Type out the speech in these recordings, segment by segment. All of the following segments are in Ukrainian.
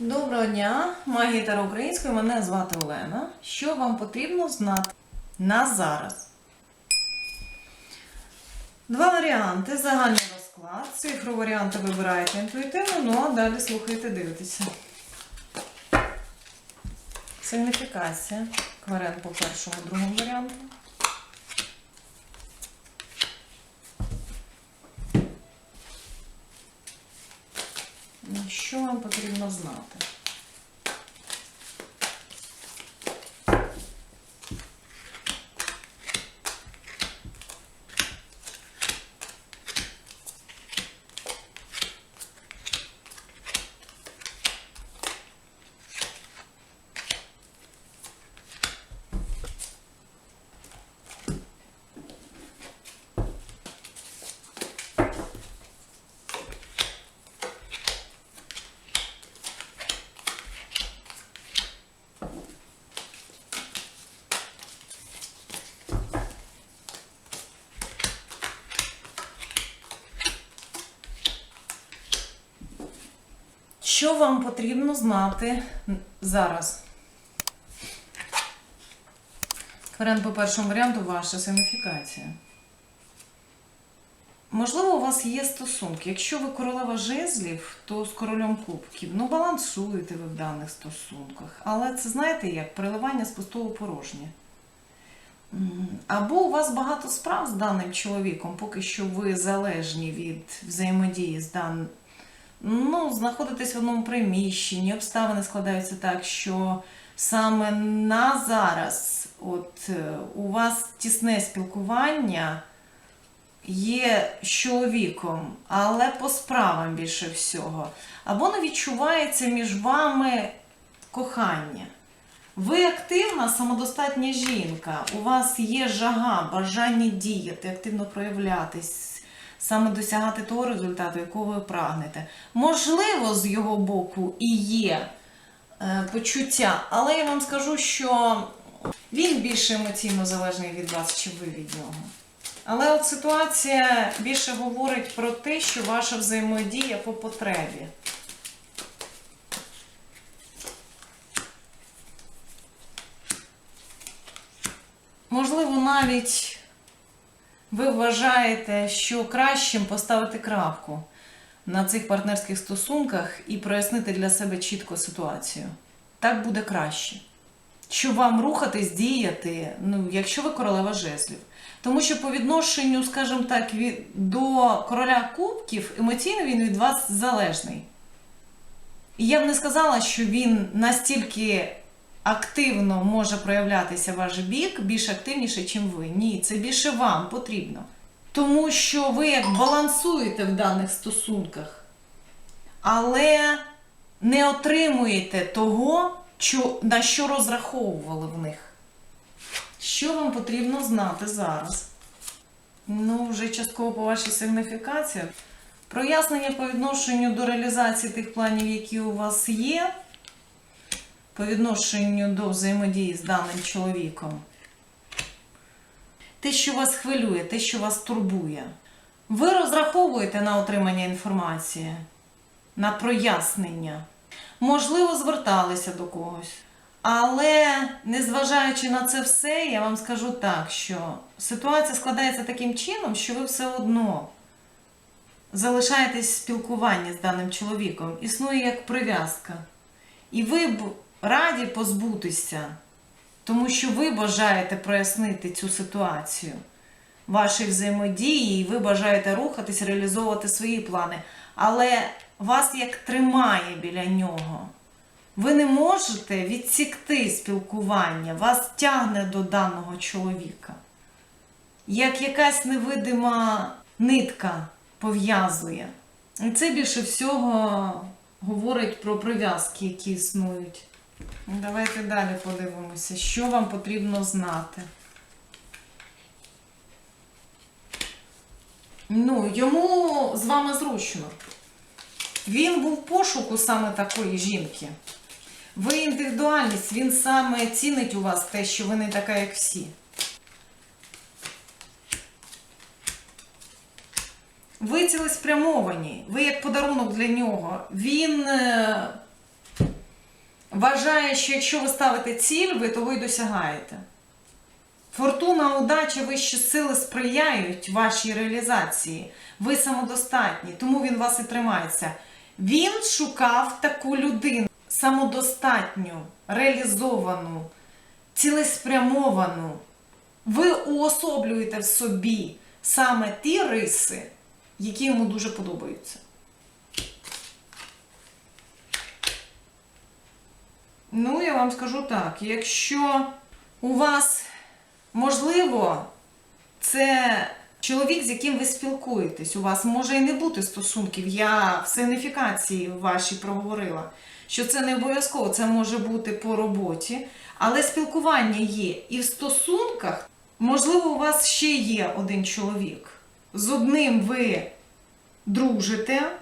Доброго дня, магія Таро української. Мене звати Олена. Що вам потрібно знати на зараз? Два варіанти. Загальний розклад. Цифру варіанти вибираєте інтуїтивно, ну а далі слухайте, дивитеся. Сигніфікація. Кварен по першому, другому варіанту. Що вам потрібно знати? Що вам потрібно знати зараз? Варіант по першому варіанту ваша сигніфікація. Можливо, у вас є стосунки. Якщо ви королева жезлів, то з королем кубків. Ну, балансуєте ви в даних стосунках. Але це знаєте як переливання з пустого порожнє. Або у вас багато справ з даним чоловіком, поки що ви залежні від взаємодії з даним. Ну, знаходитесь в одному приміщенні, обставини складаються так, що саме на зараз от, е, у вас тісне спілкування є з чоловіком, але по справам більше всього. Або не відчувається між вами кохання. Ви активна, самодостатня жінка, у вас є жага, бажання діяти, активно проявлятись, саме досягати того результату, якого ви прагнете. Можливо, з його боку і є е, почуття, але я вам скажу, що він більше емоційно залежний від вас, чи ви від нього. Але от ситуація більше говорить про те, що ваша взаємодія по потребі. Можливо, навіть ви вважаєте, що кращим поставити крапку на цих партнерських стосунках і прояснити для себе чітко ситуацію. Так буде краще. Що вам рухатись, діяти, ну, якщо ви королева жезлів. Тому що по відношенню, скажімо так, від, до короля кубків емоційно він від вас залежний. І я б не сказала, що він настільки активно може проявлятися ваш бік, більш активніше, ніж ви. Ні, це більше вам потрібно. Тому що ви як балансуєте в даних стосунках, але не отримуєте того, на що розраховували в них. Що вам потрібно знати зараз? Ну, вже частково по вашій сигніфікації. Прояснення по відношенню до реалізації тих планів, які у вас є, по відношенню до взаємодії з даним чоловіком. Те, що вас хвилює, те, що вас турбує. Ви розраховуєте на отримання інформації, на прояснення. Можливо, зверталися до когось. Але незважаючи на це все, я вам скажу так, що ситуація складається таким чином, що ви все одно залишаєтесь в спілкуванні з даним чоловіком, існує як прив'язка. І ви б раді позбутися, тому що ви бажаєте прояснити цю ситуацію вашої взаємодії, і ви бажаєте рухатись, реалізовувати свої плани. Але вас як тримає біля нього. Ви не можете відсікти спілкування, вас тягне до даного чоловіка. Як якась невидима нитка пов'язує. І це більше всього говорить про прив'язки, які існують. Давайте далі подивимося, що вам потрібно знати. Ну, йому з вами зручно. Він був в пошуку саме такої жінки. Ви індивідуальність, він саме цінить у вас те, що ви не така, як всі. Ви цілеспрямовані, ви як подарунок для нього. Він е, вважає, що якщо ви ставите ціль, ви того й досягаєте. Фортуна, удача, вищі сили сприяють вашій реалізації. Ви самодостатні, тому він вас і тримається. Він шукав таку людину самодостатню, реалізовану, цілеспрямовану. Ви уособлюєте в собі саме ті риси, які йому дуже подобаються. Ну, я вам скажу так: якщо у вас, можливо, це чоловік, з яким ви спілкуєтесь, у вас може і не бути стосунків. Я в сигніфікації вашій проговорила, що це не обов'язково, це може бути по роботі, але спілкування є. І в стосунках, можливо, у вас ще є один чоловік. З одним ви дружите,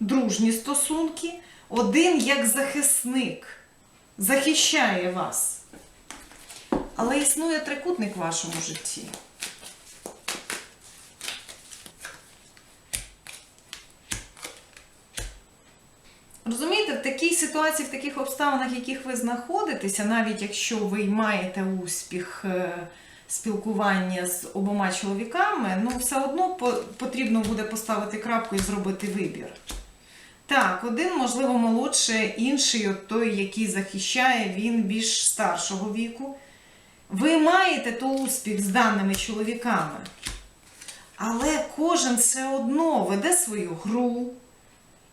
дружні стосунки, один як захисник захищає вас. Але існує трикутник в вашому житті. Розумієте, в такій ситуації, в таких обставинах, в яких ви знаходитеся, навіть якщо ви маєте успіх е, спілкування з обома чоловіками, ну все одно потрібно буде поставити крапку і зробити вибір. Так, один, можливо, молодше, інший, от той, який захищає, він більш старшого віку. Ви маєте то успіх з даними чоловіками. Але кожен все одно веде свою гру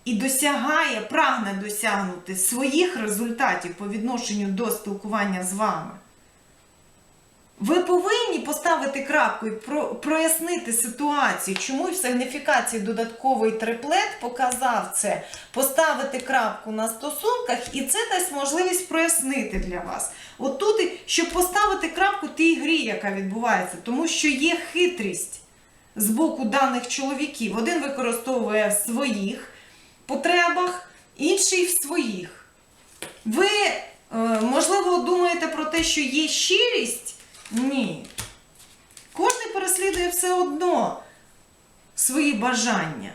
і досягає, прагне досягнути своїх результатів по відношенню до спілкування з вами. Ви повинні поставити крапку і прояснити ситуацію, чому в сигніфікації додатковий триплет показав це, поставити крапку на стосунках, і це дасть можливість прояснити для вас. От тут, щоб поставити крапку тій грі, яка відбувається, тому що є хитрість з боку даних чоловіків. Один використовує в своїх потребах, інший в своїх. Ви, е, можливо, думаєте про те, що є щирість? Ні. Кожен переслідує все одно свої бажання.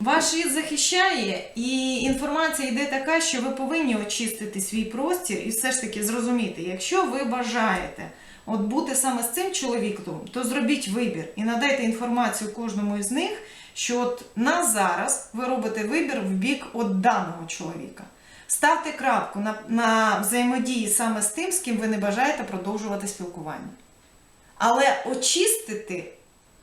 Ваш рід захищає, і інформація йде така, що ви повинні очистити свій простір і все ж таки зрозуміти, якщо ви бажаєте от бути саме з цим чоловіком, то зробіть вибір і надайте інформацію кожному із них, що от на зараз ви робите вибір в бік от даного чоловіка. Ставте крапку на, на взаємодії саме з тим, з ким ви не бажаєте продовжувати спілкування. Але очистити,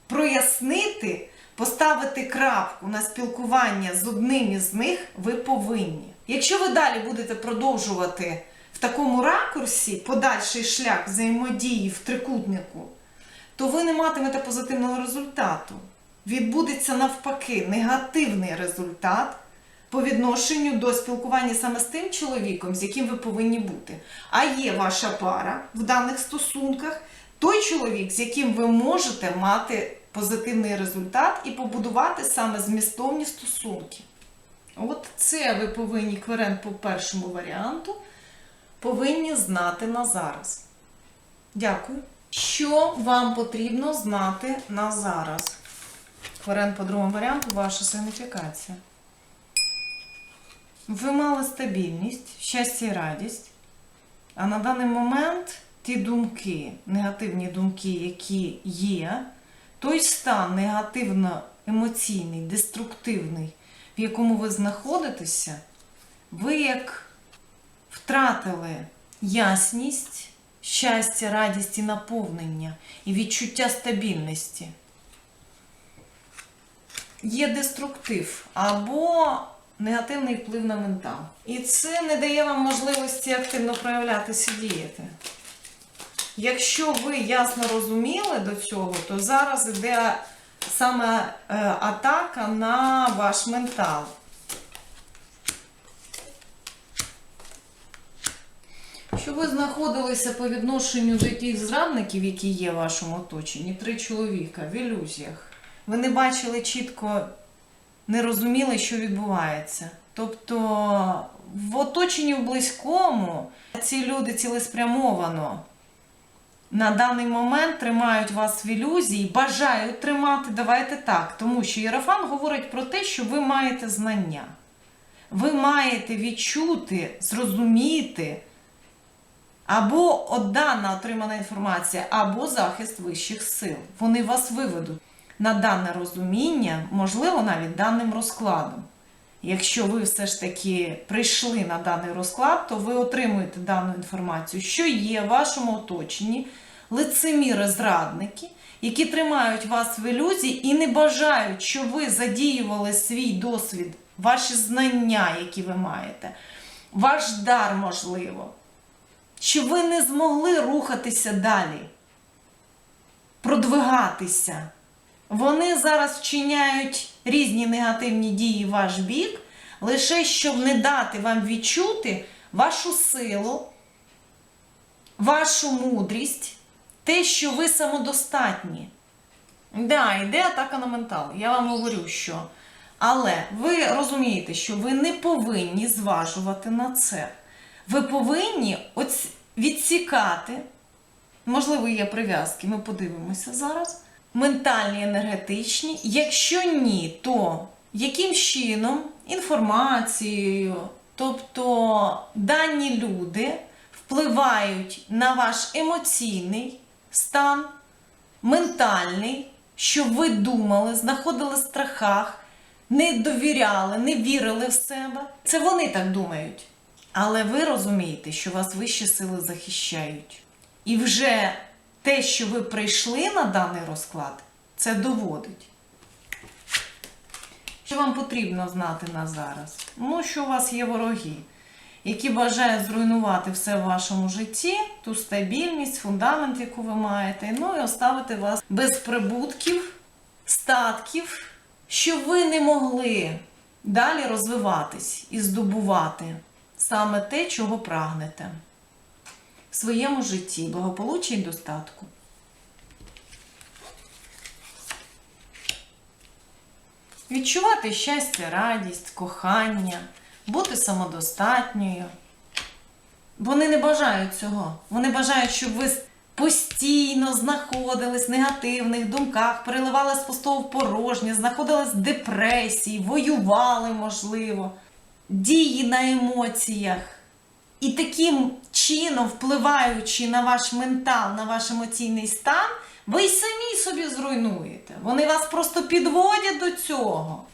прояснити, поставити крапку на спілкування з одним із них ви повинні. Якщо ви далі будете продовжувати в такому ракурсі подальший шлях взаємодії в трикутнику, то ви не матимете позитивного результату. Відбудеться навпаки негативний результат по відношенню до спілкування саме з тим чоловіком, з яким ви повинні бути. А є ваша пара в даних стосунках, той чоловік, з яким ви можете мати позитивний результат і побудувати саме змістовні стосунки. От це ви повинні кверент по першому варіанту повинні знати на зараз. Дякую. Що вам потрібно знати на зараз? Кверент по другому варіанту ваша сигніфікація. Ви мали стабільність, щастя і радість. А на даний момент ті думки, негативні думки, які є, той стан негативно-емоційний, деструктивний, в якому ви знаходитеся, ви як втратили ясність, щастя, радість і наповнення і відчуття стабільності. Є деструктив або негативний вплив на ментал. І це не дає вам можливості активно проявлятися діяти. Якщо ви ясно розуміли до цього, то зараз йде саме е, атака на ваш ментал. Щоб ви знаходилися по відношенню до тих зрадників, які є в вашому оточенні, три чоловіка в ілюзіях. Ви не бачили чітко, не розуміли, що відбувається. Тобто в оточенні в близькому ці люди цілеспрямовано на даний момент тримають вас в ілюзії, бажають тримати, давайте так. Тому що Єрофан говорить про те, що ви маєте знання. Ви маєте відчути, зрозуміти, або дана отримана інформація, або захист вищих сил. Вони вас виведуть на дане розуміння, можливо, навіть даним розкладом. Якщо ви все ж таки прийшли на даний розклад, то ви отримуєте дану інформацію, що є в вашому оточенні лицеміри-зрадники, які тримають вас в ілюзії і не бажають, щоб ви задіювали свій досвід, ваші знання, які ви маєте, ваш дар, можливо, щоб ви не змогли рухатися далі, продвигатися. Вони зараз вчиняють різні негативні дії в ваш бік, лише щоб не дати вам відчути вашу силу, вашу мудрість, те, що ви самодостатні. Да, йде атака на ментал. Я вам говорю, що. Але ви розумієте, що ви не повинні зважувати на це. Ви повинні відсікати, можливо, є прив'язки, ми подивимося зараз. Ментальні, енергетичні. Якщо ні, то яким чином інформацією, тобто дані люди впливають на ваш емоційний стан, ментальний, щоб ви думали, знаходили в страхах, не довіряли, не вірили в себе. Це вони так думають. Але ви розумієте, що вас вищі сили захищають. І вже те, що ви прийшли на даний розклад, це доводить. Що вам потрібно знати на зараз? Ну, що у вас є вороги, які бажають зруйнувати все в вашому житті, ту стабільність, фундамент, яку ви маєте, ну і оставити вас без прибутків, статків, щоб ви не могли далі розвиватись і здобувати саме те, чого прагнете в своєму житті, благополуччя і достатку. Відчувати щастя, радість, кохання, бути самодостатньою. Вони не бажають цього. Вони бажають, щоб ви постійно знаходились в негативних думках, переливали з пустого в порожнє, знаходились в депресії, воювали, можливо, дії на емоціях. І таким чином, впливаючи на ваш ментал, на ваш емоційний стан, ви й самі собі зруйнуєте. Вони вас просто підводять до цього.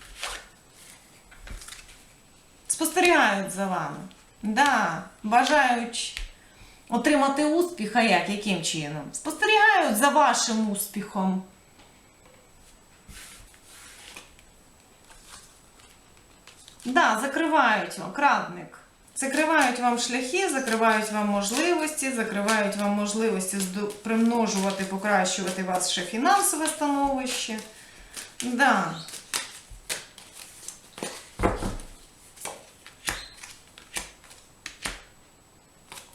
Спостерігають за вами. Да, бажають отримати успіх, а як, яким чином? Спостерігають за вашим успіхом. Да, закривають крадник. Закривають вам шляхи, закривають вам можливості, закривають вам можливості примножувати, покращувати ваше фінансове становище. Да.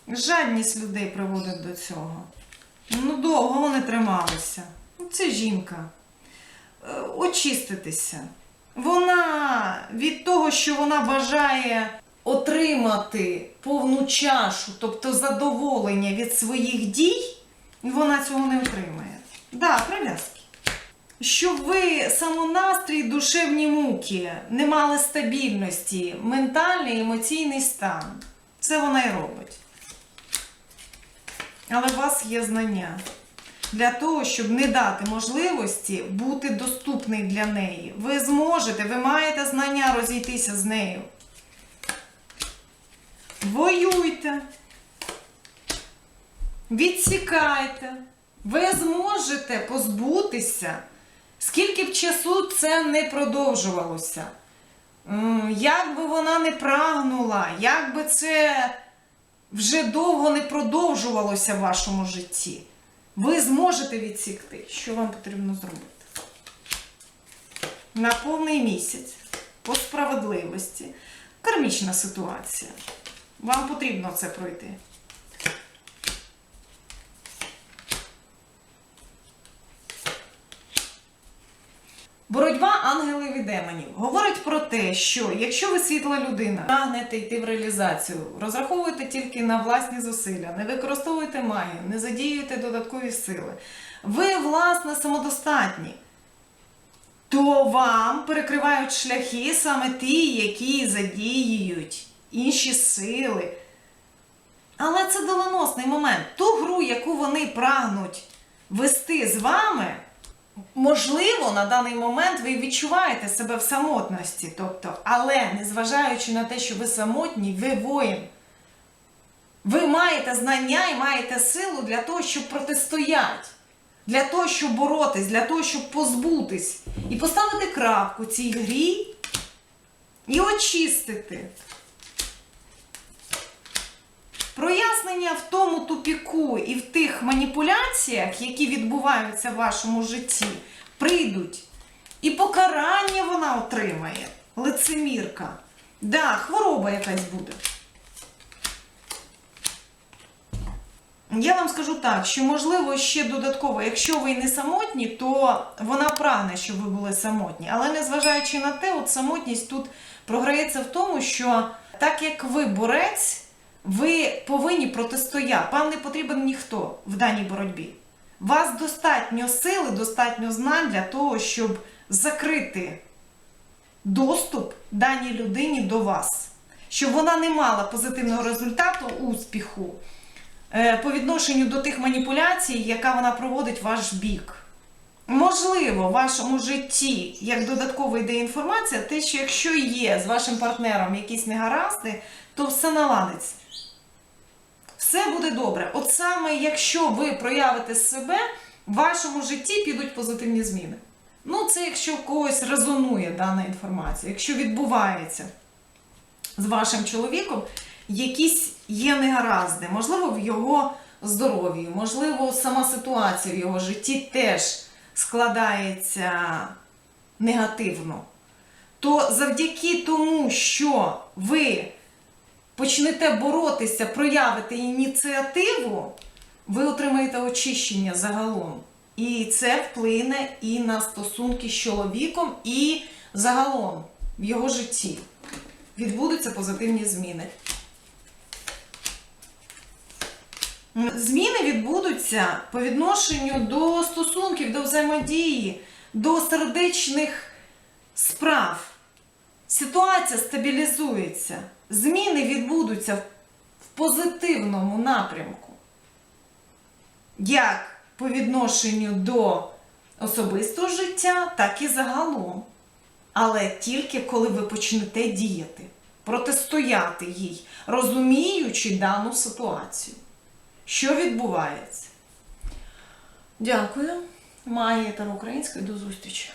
Жадність людей приводить до цього. Ну, довго вони трималися. Ну, Це жінка. Е, Очиститися. Вона від того, що вона бажає отримати повну чашу, тобто задоволення від своїх дій, вона цього не отримає. Да, прив'язки. Щоб ви самонастрій, душевні муки, не мали стабільності, ментальний, емоційний стан. Це вона і робить. Але у вас є знання для того, щоб не дати можливості бути доступний для неї. Ви зможете, ви маєте знання розійтися з нею. Воюйте, відсікайте. Ви зможете позбутися, скільки б часу це не продовжувалося. Як би вона не прагнула, як би це вже довго не продовжувалося в вашому житті, ви зможете відсікти, що вам потрібно зробити. На повний місяць, по справедливості, кармічна ситуація. Вам потрібно це пройти. Боротьба ангелів і демонів говорить про те, що якщо ви світла людина, прагнете йти в реалізацію, розраховуєте тільки на власні зусилля, не використовуєте магію, не задіюєте додаткові сили, ви, власне, самодостатні, то вам перекривають шляхи саме ті, які задіюють інші сили. Але це доленосний момент. Ту гру, яку вони прагнуть вести з вами, можливо, на даний момент ви відчуваєте себе в самотності. Тобто, але незважаючи на те, що ви самотні, ви воїн. Ви маєте знання і маєте силу для того, щоб протистояти, для того, щоб боротись, для того, щоб позбутись і поставити крапку цій грі і очистити. Прояснення в тому тупіку і в тих маніпуляціях, які відбуваються в вашому житті, прийдуть. І покарання вона отримає. Лицемірка. Да, хвороба якась буде. Я вам скажу так, що можливо ще додатково, якщо ви не самотні, то вона прагне, щоб ви були самотні. Але незважаючи на те, от самотність тут програється в тому, що так як ви борець, ви повинні протистояти. Вам не потрібен ніхто в даній боротьбі. Вас достатньо сили, достатньо знань для того, щоб закрити доступ даній людині до вас, щоб вона не мала позитивного результату успіху е, по відношенню до тих маніпуляцій, яка вона проводить в ваш бік. Можливо, в вашому житті, як додаткова йде інформація, те, що якщо є з вашим партнером якісь негаразди, то все наладиться. Все буде добре. От саме якщо ви проявите себе, в вашому житті підуть позитивні зміни. Ну, це якщо в когось резонує дана інформація, якщо відбувається з вашим чоловіком якісь є негаразди, можливо, в його здоров'ї, можливо, сама ситуація в його житті теж складається негативно, то завдяки тому, що ви почнете боротися, проявите ініціативу, ви отримаєте очищення загалом. І це вплине і на стосунки з чоловіком, і загалом в його житті. Відбудуться позитивні зміни. Зміни відбудуться по відношенню до стосунків, до взаємодії, до сердечних справ. Ситуація стабілізується. Зміни відбудуться в позитивному напрямку. Як по відношенню до особистого життя, так і загалом. Але тільки коли ви почнете діяти, протистояти їй, розуміючи дану ситуацію. Що відбувається? Дякую. Має Таро Української. До зустрічі.